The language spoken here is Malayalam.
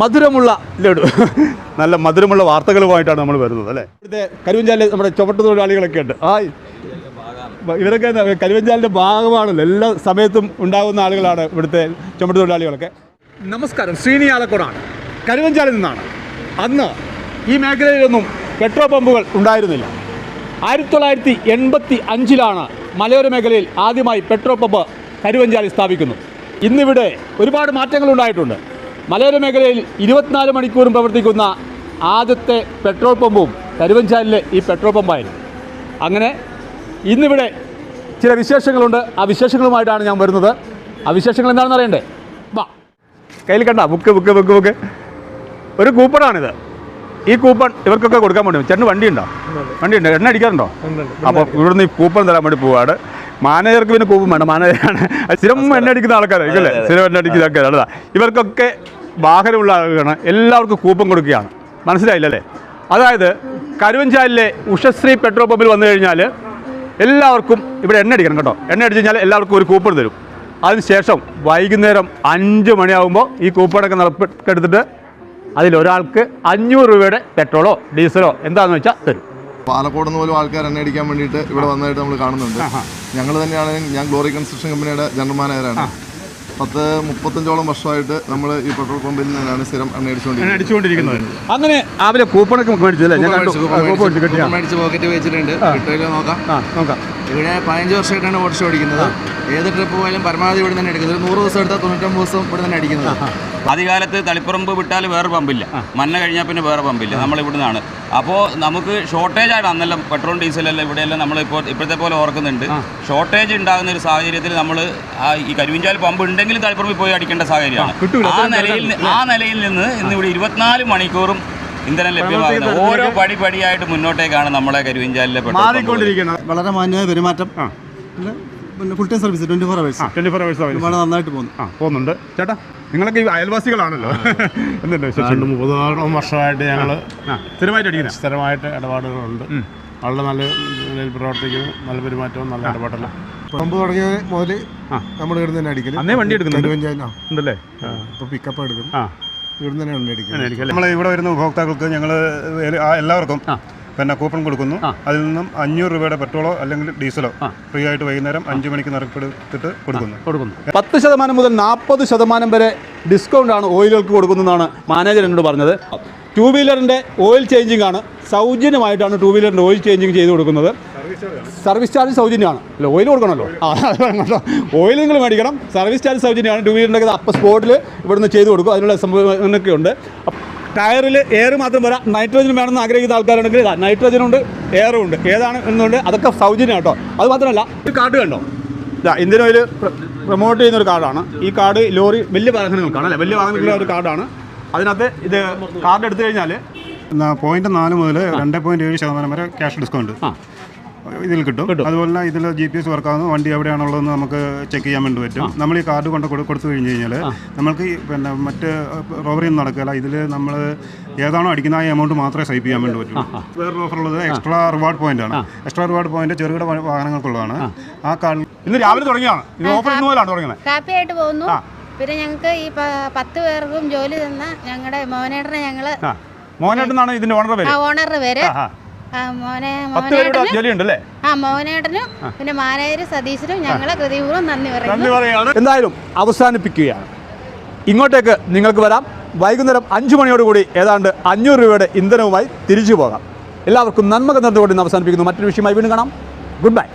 മധുരമുള്ള ലഡു. നല്ല മധുരമുള്ള വാർത്തകളുമായിട്ടാണ് നമ്മൾ വരുന്നത് അല്ലേ? ഇവിടുത്തെ കരുവഞ്ചാലിൽ നമ്മുടെ ചുവട്ട് തൊഴിലാളികളൊക്കെ ഉണ്ട്. ആ ഇവരൊക്കെ കരുവഞ്ചാലിന്റെ ഭാഗമാണല്ലോ എല്ലാ സമയത്തും ഉണ്ടാകുന്ന ആളുകളാണ് ഇവിടുത്തെ ചുമട്ട് തൊഴിലാളികളൊക്കെ. നമസ്കാരം ശ്രീനി ആലക്കോടാണ്. കരുവഞ്ചാലിൽ നിന്നാണ്. അന്ന് ഈ മേഖലയിലൊന്നും പെട്രോൾ പമ്പുകൾ ഉണ്ടായിരുന്നില്ല. ആയിരത്തി തൊള്ളായിരത്തി എൺപത്തി അഞ്ചിലാണ് മലയോര മേഖലയിൽ ആദ്യമായി പെട്രോൾ പമ്പ് കരുവഞ്ചാലി സ്ഥാപിക്കുന്നത് ഇന്നിവിടെ ഒരുപാട് മാറ്റങ്ങൾ ഉണ്ടായിട്ടുണ്ട്. മലയോര മേഖലയിൽ ഇരുപത്തിനാല് മണിക്കൂറും പ്രവർത്തിക്കുന്ന ആദ്യത്തെ പെട്രോൾ പമ്പും കരുവഞ്ചാലിലെ ഈ പെട്രോൾ പമ്പായിരുന്നു. അങ്ങനെ ഇന്നിവിടെ ചില വിശേഷങ്ങളുണ്ട്. ആ വിശേഷങ്ങളുമായിട്ടാണ് ഞാൻ വരുന്നത്. ആ വിശേഷങ്ങൾ എന്താണെന്ന് അറിയണ്ടേ? വാ. കയ്യിൽ കണ്ട ബുക്ക് ബുക്ക് ബുക്ക് ബുക്ക്. ഒരു കൂപ്പണാണിത്. ഈ കൂപ്പൺ ഇവർക്കൊക്കെ കൊടുക്കാൻ വേണ്ടി ചേട്ടന് വണ്ടിയുണ്ടോ? വണ്ടിയുണ്ട്. എണ്ണ അടിക്കാറുണ്ടോ? അപ്പോൾ ഇവിടുന്ന് ഈ കൂപ്പൺ തരാൻ വേണ്ടി പോവാണ്. മാനേജർക്ക് പിന്നെ കൂപ്പൺ വേണം. മാനേജറാണ് സ്ഥിരം എണ്ണ അടിക്കുന്ന ആൾക്കാരാണ് ഇല്ലേ സ്ഥിരം എണ്ണ അടിക്കുന്ന ആൾക്കാരാണ്. ഇവർക്കൊക്കെ വാഹനമുള്ള ആളുകളാണ്. എല്ലാവർക്കും കൂപ്പൺ കൊടുക്കുകയാണ്. മനസ്സിലായില്ലല്ലേ? അതായത് കരുവഞ്ചാലിലെ ഉഷശ്രീ പെട്രോൾ പമ്പിൽ വന്നു കഴിഞ്ഞാൽ എല്ലാവർക്കും ഇവിടെ എണ്ണ അടിക്കണം കേട്ടോ. എണ്ണ അടിച്ചു കഴിഞ്ഞാൽ എല്ലാവർക്കും ഒരു കൂപ്പൺ തരും. അതിനുശേഷം വൈകുന്നേരം അഞ്ച് മണിയാകുമ്പോൾ ഈ കൂപ്പണൊക്കെ നടപ്പെടുത്തിട്ട് അതിലൊരാൾക്ക് അഞ്ഞൂറ് രൂപയുടെ പെട്രോളോ ഡീസലോ എന്താണെന്ന് വെച്ചാൽ തരും. പാലക്കോട് നിന്ന് പോലും ആൾക്കാർ എണ്ണ അടിക്കാൻ വേണ്ടിയിട്ട് ഇവിടെ വന്നതായിട്ട് നമ്മൾ കാണുന്നുണ്ട്. ഞങ്ങൾ തന്നെയാണ് ഞാൻ ഗ്ലോറി കൺസ്ട്രക്ഷൻ കമ്പനിയുടെ ജനറൽ മാനേജറാണ് പത്ത് മുപ്പത്തഞ്ചോളം വർഷമായിട്ട് നമ്മൾ ഈ പെട്രോൾ പമ്പിൽ നിന്നാണ് സ്ഥിരം എണ്ണ അടിച്ചുകൊണ്ടിരിക്കുന്നത്. അങ്ങനെ രാവിലെ കൂപ്പണൊക്കെ മേടിച്ചല്ലേ ഞാൻ കണ്ടു. കൂപ്പൺ മേടിച്ച്. കിട്ടിയ? പോക്കറ്റ് വെച്ചിട്ടുണ്ട്. നോക്കാം. ആ നോക്കാം. ഇവിടെ പതിനഞ്ച് വർഷമായിട്ടാണ് ഓട്ടോ ഓടിക്കുന്നത്. ഏത് ട്രിപ്പ് പോയാലും പരമാവധി ഇവിടെ തന്നെ എടുക്കുന്നത്. നൂറ് ദിവസം എടുത്താൽ തൊണ്ണൂറ്റൊമ്പത് ദിവസം ഇവിടെ തന്നെ അടിക്കുന്നത്. ആദ്യകാലത്ത് തളിപ്പറമ്പ് വിട്ടാൽ വേറെ പമ്പില്ല. മഞ്ഞ കഴിഞ്ഞാൽ പിന്നെ വേറെ പമ്പില്ല. നമ്മൾ ഇവിടുന്നാണ്. അപ്പോൾ നമുക്ക് ഷോർട്ടേജ് ആണ്. അന്നെല്ലാം പെട്രോൾ ഡീസലെല്ലാം ഇവിടെയെല്ലാം നമ്മൾ ഇപ്പോൾ ഇപ്പോഴത്തെ പോലെ ഓർക്കുന്നുണ്ട്. ഷോർട്ടേജ് ഉണ്ടാകുന്ന ഒരു സാഹചര്യത്തിൽ നമ്മൾ ഈ കരുവിഞ്ചാൽ പമ്പ് ഉണ്ടെങ്കിൽ തളിപ്പറമ്പിൽ പോയി അടിക്കേണ്ട സാഹചര്യമാണ്. ആ നിലയിൽ ആ നിലയിൽ നിന്ന് ഇന്ന് ഇവിടെ ഇരുപത്തിനാല് മണിക്കൂറും ഇന്ധനം ലഭ്യമാകുന്നത് ഓരോ പടി പടിയായിട്ട് മുന്നോട്ടേക്കാണ് നമ്മളെ കരുവിഞ്ചാലിലെ പെട്രോൾ വളരെ മാന്യമായ പെരുമാറ്റം. പിന്നെ full time service twenty four hours twenty four hours വളരെ നന്നായിട്ട് പോകുന്നു. ആ പോകുന്നുണ്ട്. ചേട്ടാ നിങ്ങളൊക്കെ ഈ അയൽവാസികളാണല്ലോ. എന്തുണ്ട് വിശേഷം? രണ്ട് മുപ്പതോളം വർഷമായിട്ട് ഞങ്ങൾ സ്ഥിരമായിട്ട് അടിക്കുന്നത് സ്ഥിരമായിട്ട് ഇടപാടുകളുണ്ട്. വളരെ നല്ല നിലയിൽ പ്രവർത്തിക്കുന്നു. നല്ല പെരുമാറ്റവും നല്ല ഇടപാടെല്ലാം. പമ്പ് തുടങ്ങിയ മുതൽ നമ്മൾ ഇവിടുന്ന് തന്നെ അടിക്കൽ. അന്നേ വണ്ടി എടുക്കുന്നുണ്ട്? ഉണ്ടല്ലേ? ഇപ്പോൾ പിക്കപ്പ് എടുക്കും. ആ. ഇവിടുന്ന് തന്നെ എണ്ണ നമ്മൾ ഇവിടെ വരുന്ന ഉപഭോക്താക്കൾക്ക് ഞങ്ങൾ എല്ലാവർക്കും പിന്നെ കൂപ്പൺ കൊടുക്കുന്നു. അതിൽ നിന്നും അഞ്ഞൂറ് രൂപയുടെ പെട്രോളോ അല്ലെങ്കിൽ ഡീസലോ ഫ്രീ ആയിട്ട് വൈകുന്നേരം അഞ്ച് മണിക്ക് നിറപ്പെടുത്തിട്ട് കൊടുക്കുന്നു. കൊടുക്കുന്നു. പത്ത് ശതമാനം മുതൽ നാൽപ്പത് ശതമാനം വരെ ഡിസ്കൗണ്ട് ആണ് ഓയിലുകൾക്ക് കൊടുക്കുന്നതെന്നാണ് മാനേജർ എന്നോട് പറഞ്ഞത്. ടു വീലറിന്റെ ഓയിൽ ചേഞ്ചിങ് ആണ്. സൗജന്യമായിട്ടാണ് ടു വീലറിന്റെ ഓയിൽ ചേഞ്ചിങ് ചെയ്ത് കൊടുക്കുന്നത്. സർവീസ് ചാർജ് സൗജന്യമാണ്. അല്ല ഓയിൽ കൊടുക്കണമല്ലോ. ആ അത് ഓയിൽ നിങ്ങൾ മേടിക്കണം. സർവീസ് ചാർജ് സൗജന്യമാണ്. ടൂ വീലറിന്റെ അപ്പോൾ സ്പോട്ടിൽ ഇവിടുന്ന് ചെയ്ത് കൊടുക്കും. അതിനുള്ള സംഭവങ്ങളൊക്കെ ഉണ്ട്. ടയറിൽ എയർ മാത്രം പോരാ നൈട്രജൻ വേണമെന്ന് ആഗ്രഹിക്കുന്ന ആൾക്കാരുണ്ടെങ്കിൽ ഇതാ നൈട്രജൻ ഉണ്ട് എയറും ഉണ്ട്. ഏതാണ് എന്നുണ്ട് അതൊക്കെ സൗജന്യം കേട്ടോ. അത് മാത്രമല്ല ഒരു കാർഡ് കണ്ടോ? ഇതാ ഇന്ത്യൻ ഓയിൽ പ്രൊമോട്ട് ചെയ്യുന്ന ഒരു കാർഡാണ്. ഈ കാർഡ് ലോറി വലിയ വാഹനങ്ങൾക്കാണ് അല്ലേ? വലിയ വാഹനങ്ങളുടെ ഒരു കാർഡാണ്. അതിനകത്ത് ഇത് കാർഡ് എടുത്തു കഴിഞ്ഞാൽ പോയിന്റ് നാല് മുതൽ രണ്ട് പോയിന്റ് ഏഴ് ശതമാനം വരെ ക്യാഷ് ഡിസ്കൗണ്ട് ആ. ഇതിൽ കിട്ടും. അതുപോലെ തന്നെ ഇതിൽ ജി പി എസ് വർക്കാവുന്നു വണ്ടി എവിടെയാണുള്ളതെന്ന് നമുക്ക് ചെക്ക് ചെയ്യാൻ വേണ്ടി പറ്റും. നമ്മൾ ഈ കാർഡ് കൊണ്ട് കൊടു- കൊടുത്തു കഴിഞ്ഞ് കഴിഞ്ഞാൽ നമ്മൾക്ക് പിന്നെ മറ്റ് റോബറി ഒന്നും നടക്കില്ല. ഇതിൽ നമ്മൾ ഏതാണോ അടിക്കുന്ന ആ എമൗണ്ട് മാത്രമേ സൈപ്പ് ചെയ്യാൻ വേണ്ടി പറ്റും വേറൊരു ഓഫർ ഉള്ളത് എക്സ്ട്രാ റിവാർഡ് പോയിന്റ് ആണ്. എക്സ്ട്രാ റിവാർഡ് പോയിന്റ് ചെറുകിട വാഹനങ്ങൾക്കുള്ളതാണ്. ആ. കാർഡിൽ ഇന്ന് രാവിലെ തുടങ്ങിയാണ് ഇത് ഓഫർ ഇന്ന് മുതലാണ് തുടങ്ങുന്നത്. ഹാപ്പിയായിട്ട് പോകുന്നു. ആ. പിന്നെ ഞങ്ങൾക്ക് ഈ പത്ത് പേർക്കും ജോലി തന്ന ഞങ്ങളുടെ മോനേട്ടനെ ഞങ്ങൾ മോനേട്ടനാണ് ഇതിന്റെ ഓണർ പേര്? ഓണറുടെ പേര്. മോനെ ആ മോനേട്ടനും പിന്നെ മാനേജർ സതീശനും ഞങ്ങളെ ഹൃദയപൂർവം നന്ദി പറയുന്നു. എന്തായാലും അവസാനിപ്പിക്കുകയാണ്. ഇങ്ങോട്ടേക്ക് നിങ്ങൾക്ക് വരാം. വൈകുന്നേരം അഞ്ച് മണിയോടുകൂടി ഏതാണ്ട് അഞ്ഞൂറ് രൂപയുടെ ഇന്ധനവുമായി തിരിച്ചു പോകാം. എല്ലാവർക്കും നന്മ ഇന്ന് അവസാനിപ്പിക്കുന്നു. മറ്റൊരു വിഷയമായി വീണ്ടും കാണാം. Good bye